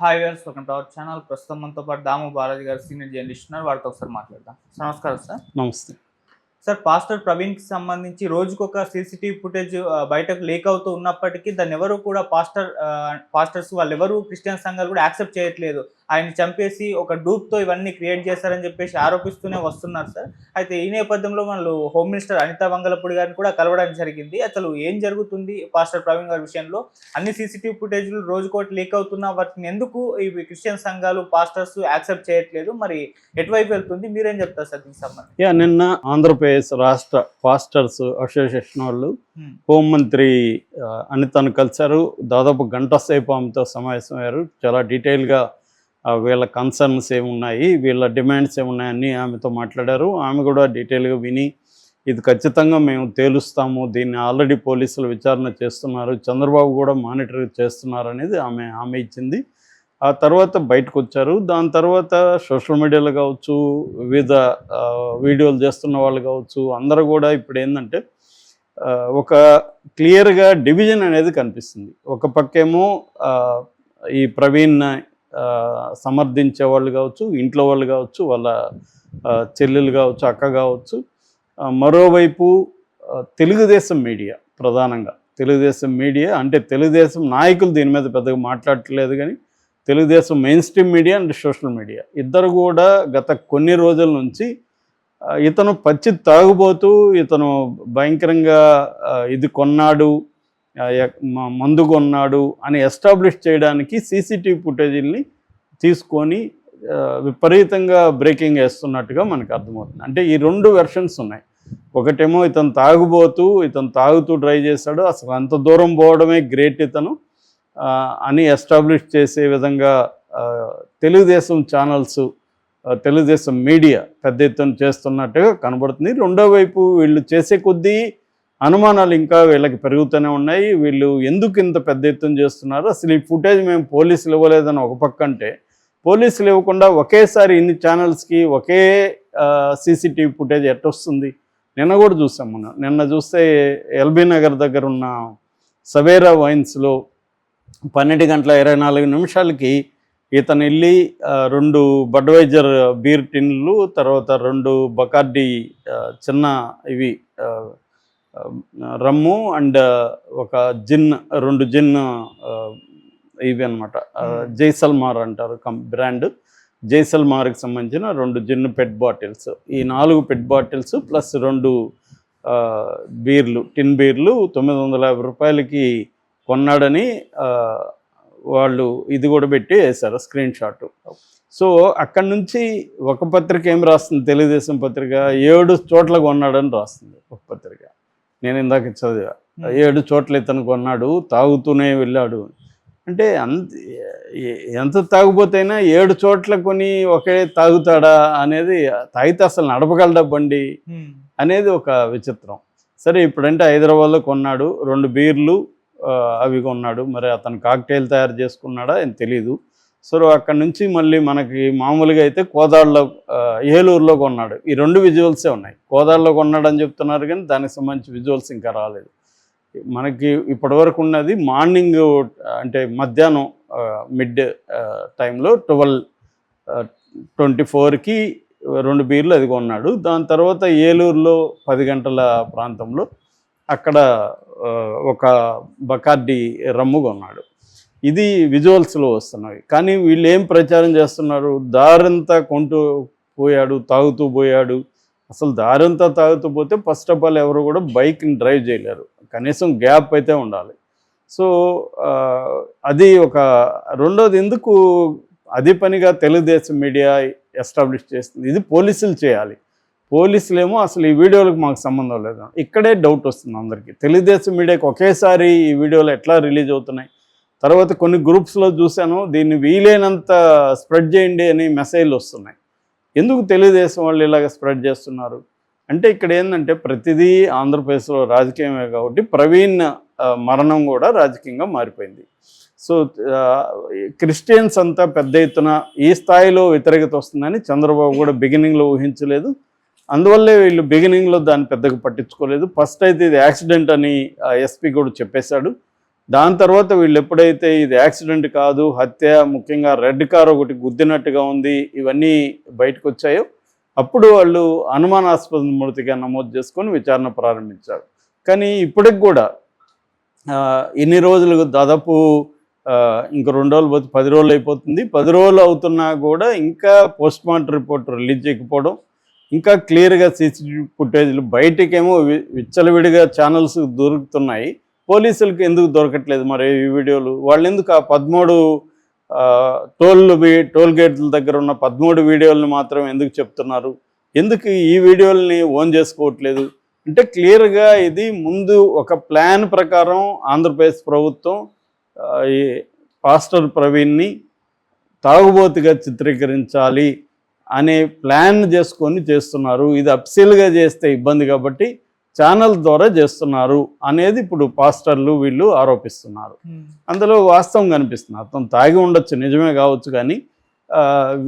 Hi గారు welcome to our channel ప్రస్తుతం మనతో పాటు దాము బాలాజీ గారు సీనియర్ జర్నలిస్ట్ ఉన్నారు. వారితో ఒకసారి మాట్లాడదాం. సార్, నమస్కారం సార్. నమస్తే. సార్ పాస్టర్ ప్రవీణ్కి సంబంధించి రోజుకొక సీసీటీవీ ఫుటేజ్ బయటకు లీక్ అవుతూ ఉన్నప్పటికీ దాన్ని ఎవరు కూడా పాస్టర్ పాస్టర్స్ వాళ్ళు ఎవరు క్రిస్టియన్ సంఘాలు కూడా యాక్సెప్ట్ చేయట్లేదు. ఆయన చంపేసి ఒక డూప్తో ఇవన్నీ క్రియేట్ చేశారని చెప్పేసి ఆరోపిస్తూనే వస్తున్నారు సార్. అయితే ఈ నేపథ్యంలో వాళ్ళు హోమ్ మినిస్టర్ అనితా వంగలపూడి గారిని కూడా కలవడం జరిగింది. అసలు ఏం జరుగుతుంది? పాస్టర్ ప్రవీణ్ గారి విషయంలో అన్ని సీసీటీవీ ఫుటేజ్లు రోజుకోటి లీక్ అవుతున్నా వాటిని ఎందుకు ఈ క్రిస్టియన్ సంఘాలు పాస్టర్స్ యాక్సెప్ట్ చేయట్లేదు? మరి ఎటువైపు వెళ్తుంది? మీరేం చెప్తారు సార్ దీనికి సంబంధించి? యా నిన్న ఆంధ్రప్రదేశ్ రాష్ట్ర పాస్టర్స్ అసోసియేషన్ వాళ్ళు. హోంమంత్రి అనితను కలిశారు. దాదాపు గంట సేపు ఆమెతో సమావేశమయ్యారు. చాలా డీటెయిల్గా వీళ్ళ కన్సర్న్స్ ఏమున్నాయి వీళ్ళ డిమాండ్స్ ఏమున్నాయని ఆమెతో మాట్లాడారు. ఆమె కూడా డీటెయిల్గా విని ఇది ఖచ్చితంగా మేము తేలుస్తాము దీన్ని ఆల్రెడీ పోలీసులు విచారణ చేస్తున్నారు చంద్రబాబు కూడా మానిటర్ చేస్తున్నారు అనేది ఆమె హామీ ఇచ్చింది. ఆ తర్వాత బయటకు వచ్చారు. దాని తర్వాత సోషల్ మీడియాలో కావచ్చు వివిధ వీడియోలు చేస్తున్న వాళ్ళు కావచ్చు అందరూ కూడా ఇప్పుడు ఏంటంటే ఒక క్లియర్గా డివిజన్ అనేది కనిపిస్తుంది. ఒక పక్కేమో ఈ ప్రవీణ్ సమర్థించే వాళ్ళు కావచ్చు ఇంట్లో వాళ్ళు కావచ్చు వాళ్ళ చెల్లెలు కావచ్చు అక్క కావచ్చు. మరోవైపు తెలుగుదేశం మీడియా ప్రధానంగా. తెలుగుదేశం మీడియా అంటే తెలుగుదేశం నాయకులు దీని మీద పెద్దగా మాట్లాడట్లేదు కానీ Telugu Desam mainstream media and social media. ఇద్దరు కూడా గత కొన్ని రోజుల నుంచి ఇతను పచ్చి తాగుబోతూ ఇతను భయంకరంగా ఇది కొన్నాడు మందు కొన్నాడు అని ఎస్టాబ్లిష్ చేయడానికి సీసీటీవీ ఫుటేజీల్ని తీసుకొని విపరీతంగా బ్రేకింగ్ వేస్తున్నట్టుగా మనకు అర్థమవుతుంది. అంటే ఈ రెండు వెర్షన్స్ ఉన్నాయి. ఒకటేమో ఇతను తాగుబోతూ ఇతను తాగుతూ డ్రైవ్ చేశాడు అసలు అంత దూరం పోవడమే గ్రేట్ ఇతను అని ఎస్టాబ్లిష్ చేసే విధంగా తెలుగుదేశం ఛానల్స్ తెలుగుదేశం మీడియా పెద్ద ఎత్తున చేస్తున్నట్టుగా కనబడుతుంది. రెండో వైపు వీళ్ళు చేసే కొద్దీ అనుమానాలు ఇంకా వీళ్ళకి పెరుగుతూనే ఉన్నాయి. వీళ్ళు ఎందుకు ఇంత పెద్ద ఎత్తున చేస్తున్నారు? అసలు ఈ ఫుటేజ్ మేము పోలీసులు ఇవ్వలేదని ఒక పక్క అంటే పోలీసులు ఇవ్వకుండా ఒకేసారి ఇన్ని ఛానల్స్కి ఒకే సీసీటీవీ ఫుటేజ్ ఎట్టొస్తుంది నిన్న కూడా చూసాం మనం నిన్న చూస్తే ఎల్బీ నగర్ దగ్గర ఉన్న సవేరా వైన్స్లో పన్నెండు గంటల ఇరవై నాలుగు నిమిషాలకి ఇతను వెళ్ళి రెండు బడ్వైజర్ బీర్ టిన్లు తర్వాత రెండు బకార్డీ చిన్న ఇవి రమ్ము అండ్ ఒక జిన్ రెండు జిన్ ఇవి అనమాట జైసల్మార్ అంటారు కం బ్రాండ్. జైసల్మార్కి సంబంధించిన రెండు జిన్ పెట్ బాటిల్స్. ఈ నాలుగు పెట్ బాటిల్స్ ప్లస్ రెండు బీర్లు టిన్ బీర్లు తొమ్మిది వందల యాభై రూపాయలకి కొన్నాడని వాళ్ళు ఇది కూడా పెట్టి వేశారు స్క్రీన్ షాట్. సో అక్కడి నుంచి ఒక పత్రిక ఏం రాస్తుంది? తెలుగుదేశం పత్రిక ఏడు చోట్ల కొన్నాడని రాస్తుంది ఒక పత్రిక. నేను ఇందాక చదివా ఏడు చోట్ల ఇతను కొన్నాడు తాగుతూనే వెళ్ళాడు. అంటే అంత ఎంత తాగుపోతైనా ఏడు చోట్ల కొని ఒకే తాగుతాడా అనేది తాగితే అసలు నడపగలడా బండి. అనేది ఒక విచిత్రం. సరే ఇప్పుడంటే హైదరాబాద్లో కొన్నాడు రెండు బీర్లు అవి కొన్నాడు. మరి అతను కాక్టైల్ తయారు చేసుకున్నాడా అని తెలీదు. సో అక్కడి నుంచి మళ్ళీ మనకి మామూలుగా అయితే కోదాడులో ఏలూరులో కొన్నాడు. ఈ రెండు విజువల్సే ఉన్నాయి. కోదాడులో కొన్నాడు అని చెప్తున్నారు కానీ దానికి సంబంధించి విజువల్స్ ఇంకా రాలేదు. మనకి ఇప్పటివరకు ఉన్నది మార్నింగ్ అంటే మధ్యాహ్నం మిడ్ టైంలో ట్వెల్వ్ ట్వంటీ ఫోర్కి రెండు బీర్లు అది కొన్నాడు. దాని తర్వాత ఏలూరులో పది గంటల ప్రాంతంలో అక్కడ ఒక బకార్డి రమ్ము కొన్నాడు. ఇది విజువల్స్లో వస్తున్నాయి కానీ వీళ్ళు ఏం ప్రచారం చేస్తున్నారు? దారంతా కొంటూ పోయాడు తాగుతూ పోయాడు. అసలు దారంతా తాగుతూ పోతే ఫస్ట్ ఆఫ్ ఆల్ ఎవరు కూడా బైక్ని డ్రైవ్ చేయలేరు. కనీసం గ్యాప్ అయితే ఉండాలి. సో అది ఒక రెండోది ఎందుకు అదే పనిగా తెలుగుదేశం మీడియా ఎస్టాబ్లిష్ చేస్తుంది ఇది పోలీసులు చేయాలి. పోలీసులేమో అసలు ఈ వీడియోలకు మాకు సంబంధం లేదు. ఇక్కడే డౌట్ వస్తుంది అందరికీ. తెలుగుదేశం మీడియాకి ఒకేసారి ఈ వీడియోలు ఎట్లా రిలీజ్ అవుతున్నాయి? తర్వాత కొన్ని గ్రూప్స్లో చూశాను దీన్ని వీలైనంత స్ప్రెడ్ చేయండి అని మెసేజ్లు వస్తున్నాయి. ఎందుకు తెలుగుదేశం వాళ్ళు ఇలాగ స్ప్రెడ్ చేస్తున్నారు? అంటే ఇక్కడ ఏంటంటే ప్రతిదీ ఆంధ్రప్రదేశ్లో రాజకీయమే కాబట్టి ప్రవీణ్ మరణం కూడా రాజకీయంగా మారిపోయింది. సో క్రిస్టియన్స్ అంతా పెద్ద ఎత్తున ఈ స్థాయిలో వ్యతిరేకత వస్తుందని చంద్రబాబు కూడా బిగినింగ్లో ఊహించలేదు. అందువల్లే వీళ్ళు బిగినింగ్లో దాన్ని పెద్దగా పట్టించుకోలేదు. ఫస్ట్ అయితే ఇది యాక్సిడెంట్ అని ఎస్పీ కూడా చెప్పేశాడు. దాని తర్వాత వీళ్ళు ఎప్పుడైతే ఇది యాక్సిడెంట్ కాదు హత్య ముఖ్యంగా రెడ్ కార్ ఒకటి గుద్దినట్టుగా ఉంది ఇవన్నీ బయటకు వచ్చాయో అప్పుడు వాళ్ళు అనుమానాస్పద మృతిగా నమోదు చేసుకొని విచారణ ప్రారంభించారు. కానీ ఇప్పటికి కూడా ఎన్ని రోజులు దాదాపు ఇంక రెండు రోజులు పోతే పది రోజులు అయిపోతుంది. పది రోజులు అవుతున్నా కూడా ఇంకా పోస్ట్ మార్టం రిపోర్ట్ రిలీజ్ చేయకపోవడం ఇంకా క్లియర్గా సీసీటీవీ ఫుటేజ్లు బయటికేమో వి- విచ్చలవిడిగా ఛానల్స్ దొరుకుతున్నాయి. పోలీసులకు ఎందుకు దొరకట్లేదు మరి ఈ వీడియోలు? వాళ్ళు ఎందుకు ఆ పదమూడు టోల్ టోల్ గేట్ల దగ్గర ఉన్న పదమూడు వీడియోలను మాత్రం ఎందుకు చెప్తున్నారు? ఎందుకు ఈ వీడియోలని ఓన్ చేసుకోవట్లేదు? అంటే క్లియర్గా ఇది ముందు ఒక ప్లాన్ ప్రకారం ఆంధ్రప్రదేశ్ ప్రభుత్వం ఈ పాస్టర్ ప్రవీణ్ని తాగుబోతుగా చిత్రీకరించాలి అనే ప్లాన్ చేసుకొని చేస్తున్నారు. ఇది అప్సీల్గా చేస్తే ఇబ్బంది కాబట్టి ఛానల్ ద్వారా చేస్తున్నారు అనేది ఇప్పుడు పాస్టర్లు వీళ్ళు ఆరోపిస్తున్నారు. అందులో వాస్తవం కనిపిస్తుంది. అతను తాగి ఉండొచ్చు నిజమే కావచ్చు కానీ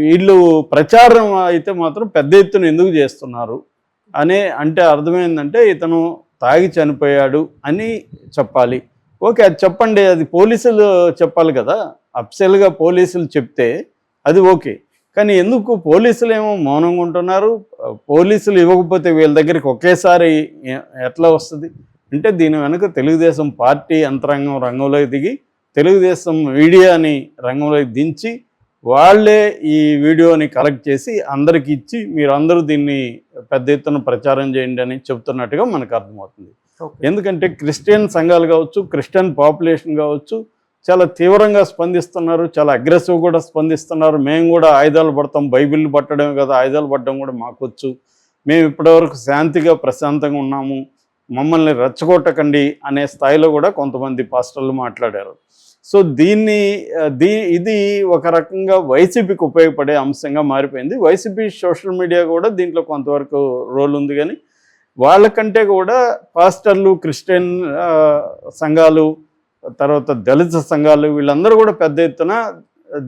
వీళ్ళు ప్రచారం అయితే మాత్రం పెద్ద ఎత్తున ఎందుకు చేస్తున్నారు అనే అంటే అర్థమైందంటే ఇతను తాగి చనిపోయాడు అని చెప్పాలి. ఓకే అది చెప్పండి అది పోలీసులు చెప్పాలి కదా. అఫ్సెల్గా పోలీసులు చెప్తే అది ఓకే. కానీ ఎందుకు పోలీసులు ఏమో మౌనంగా ఉంటున్నారు? పోలీసులు ఇవ్వకపోతే వీళ్ళ దగ్గరికి ఒకేసారి ఎట్లా వస్తుంది? అంటే దీని వెనుక తెలుగుదేశం పార్టీ యంత్రాంగం రంగంలోకి దిగి తెలుగుదేశం మీడియాని రంగంలోకి దించి వాళ్ళే ఈ వీడియోని కలెక్ట్ చేసి అందరికి ఇచ్చి మీరు అందరూ దీన్ని పెద్ద ఎత్తున ప్రచారం చేయండి అని చెప్తున్నట్టుగా మనకు అర్థమవుతుంది. ఎందుకంటే క్రిస్టియన్ సంఘాలు కావచ్చు క్రిస్టియన్ పాపులేషన్ కావచ్చు చాలా తీవ్రంగా స్పందిస్తున్నారు చాలా అగ్రెసివ్ కూడా స్పందిస్తున్నారు. మేము కూడా ఆయుధాలు పడతాం బైబిల్ పట్టడమే కదా ఆయుధాలు పట్టడం కూడా మాకొచ్చు. మేము ఇప్పటివరకు శాంతిగా ప్రశాంతంగా ఉన్నాము. మమ్మల్ని రెచ్చగొట్టకండి అనే స్థాయిలో కూడా కొంతమంది పాస్టర్లు మాట్లాడారు. సో దీన్ని దీ ఇది ఒక రకంగా వైసీపీకి ఉపయోగపడే అంశంగా మారిపోయింది. వైసీపీ సోషల్ మీడియా కూడా దీంట్లో కొంతవరకు రోల్ ఉంది కానీ వాళ్ళకంటే కూడా పాస్టర్లు క్రిస్టియన్ సంఘాలు తర్వాత దళిత సంఘాలు వీళ్ళందరూ కూడా పెద్ద ఎత్తున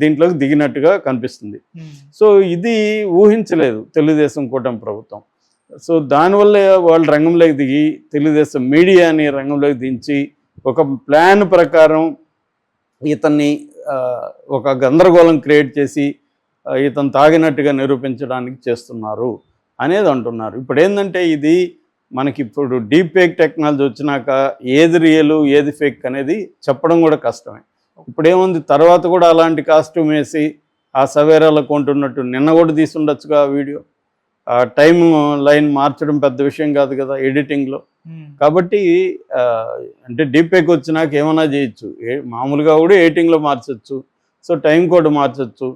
దీంట్లోకి దిగినట్టుగా కనిపిస్తుంది. సో ఇది ఊహించలేదు తెలుగుదేశం కూటమి ప్రభుత్వం. సో దానివల్ల వాళ్ళు రంగంలోకి దిగి తెలుగుదేశం మీడియాని రంగంలోకి దించి ఒక ప్లాన్ ప్రకారం ఇతన్ని ఒక గందరగోళం క్రియేట్ చేసి ఇతను తాగినట్టుగా నిరూపించడానికి చేస్తున్నారు అనేది అంటున్నారు. ఇప్పుడు ఏంటంటే ఇది మనకి ఇప్పుడు డీప్ ఫేక్ టెక్నాలజీ వచ్చినాక ఏది రియల్ ఏది ఫేక్ అనేది చెప్పడం కూడా కష్టమే. ఇప్పుడు ఏముంది తర్వాత కూడా అలాంటి కాస్ట్యూమ్ వేసి ఆ సవేరాలో కొంటున్నట్టు నిన్న కూడా తీసుండొచ్చుగా ఆ వీడియో. ఆ టైం లైన్ మార్చడం పెద్ద విషయం కాదు కదా ఎడిటింగ్లో. కాబట్టి అంటే డీపేక్ వచ్చినాక ఏమైనా చేయొచ్చు. మామూలుగా కూడా ఎయిటింగ్లో మార్చొచ్చు. సో టైం కోడ్ మార్చొచ్చు.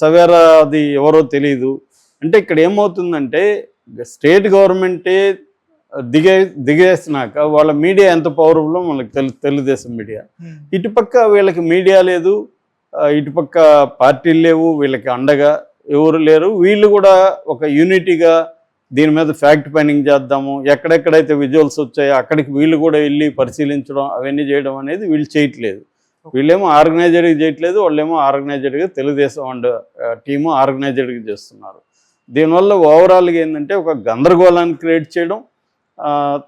సవేరా అది ఎవరో తెలియదు అంటే ఇక్కడ ఏమవుతుందంటే స్టేట్ గవర్నమెంటే దిగే దిగేసినాక వాళ్ళ మీడియా ఎంత పవర్ఫుల్లో మనకు తెలు తెలుగుదేశం మీడియా. ఇటుపక్క వీళ్ళకి మీడియా లేదు ఇటుపక్క పార్టీలు లేవు వీళ్ళకి అండగా ఎవరు లేరు. వీళ్ళు కూడా ఒక యూనిటీగా దీని మీద ఫ్యాక్ట్ ఫైండింగ్ చేద్దాము ఎక్కడెక్కడైతే విజువల్స్ వచ్చాయో అక్కడికి వీళ్ళు కూడా వెళ్ళి పరిశీలించడం అవన్నీ చేయడం అనేది వీళ్ళు చేయట్లేదు. వీళ్ళేమో ఆర్గనైజర్గా చేయట్లేదు వాళ్ళేమో ఆర్గనైజర్గా తెలుగుదేశం అండ్ టీము ఆర్గనైజర్గా చేస్తున్నారు. దీనివల్ల ఓవరాల్గా ఏంటంటే ఒక గందరగోళాన్ని క్రియేట్ చేయడం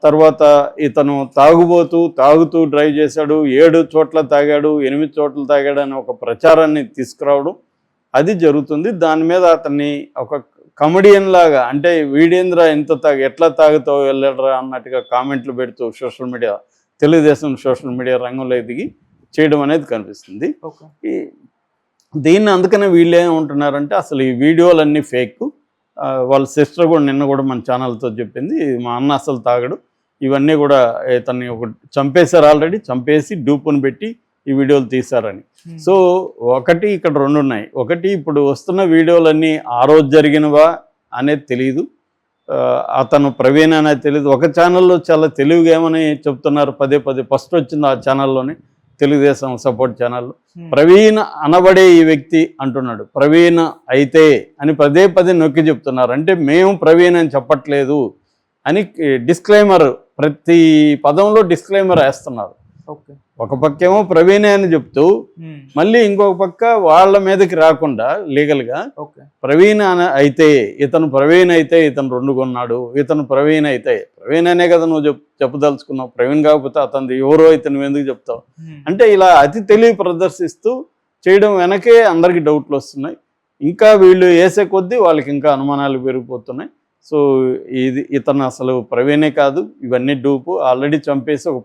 తర్వాత ఇతను తాగుబోతూ తాగుతూ డ్రైవ్ చేశాడు ఏడు చోట్ల తాగాడు ఎనిమిది చోట్ల తాగాడు అని ఒక ప్రచారాన్ని తీసుకురావడం అది జరుగుతుంది. దాని మీద అతన్ని ఒక కమెడియన్ లాగా అంటే వీడేంద్ర ఎంత తాగ ఎట్లా తాగుతావు వెళ్ళడరా అన్నట్టుగా కామెంట్లు పెడుతూ social media Telugu Desam social media రంగంలో దిగి చేయడం అనేది కనిపిస్తుంది. ఈ దీన్ని అందుకనే వీళ్ళు ఏమంటున్నారంటే అసలు ఈ వీడియోలన్నీ ఫేక్ వాళ్ళ సిస్టర్ కూడా నిన్న కూడా మన ఛానల్తో చెప్పింది మా అన్న అసలు తాగడు. ఇవన్నీ కూడా ఇతన్ని ఒక చంపేశారు ఆల్రెడీ చంపేసి డూపుని పెట్టి ఈ వీడియోలు తీశారని. సో ఒకటి ఇక్కడ రెండు ఉన్నాయి. ఒకటి ఇప్పుడు వస్తున్న వీడియోలన్నీ ఆ రోజు జరిగినవా అనేది తెలియదు అతను ప్రవీణ్ అనేది తెలియదు ఒక ఛానల్లో చాలా తెలివిగా ఏమని చెప్తున్నారు? పదే పదే. ఫస్ట్ వచ్చింది ఆ ఛానల్లోనే. తెలుగుదేశం సపోర్ట్ ఛానల్లో ప్రవీణ్ అనబడే ఈ వ్యక్తి అంటున్నాడు ప్రవీణ్ అయితే అని పదే పదే నొక్కి చెప్తున్నారు. అంటే మేము ప్రవీణ్ అని చెప్పట్లేదు అని డిస్క్లైమర్ ప్రతి పదంలో డిస్క్లైమర్ వేస్తున్నారు. ఒక పక్కేమో ప్రవీణే అని చెప్తూ మళ్ళీ ఇంకొక పక్క వాళ్ళ మీదకి రాకుండా లీగల్గా ఓకే. ప్రవీణ్ అన అయితే ఇతను ప్రవీణ్ అయితే ఇతను రెండు కొన్నాడు ఇతను ప్రవీణ్ అయితే. ప్రవీణ్ అనే కదా నువ్వు చెప్ చెప్పదలుచుకున్నావు ప్రవీణ్ కాకపోతే అతను ఎవరో ఇతను ఎందుకు చెప్తావు? అంటే ఇలా అతి తెలివి ప్రదర్శిస్తూ చేయడం వెనకే అందరికి డౌట్లు వస్తున్నాయి. ఇంకా వీళ్ళు వేసే కొద్దీ వాళ్ళకి ఇంకా అనుమానాలు పెరిగిపోతున్నాయి. సో ఇది ఇతను అసలు ప్రవీణే కాదు ఇవన్నీ డూపు ఆల్రెడీ చంపేసి ఒక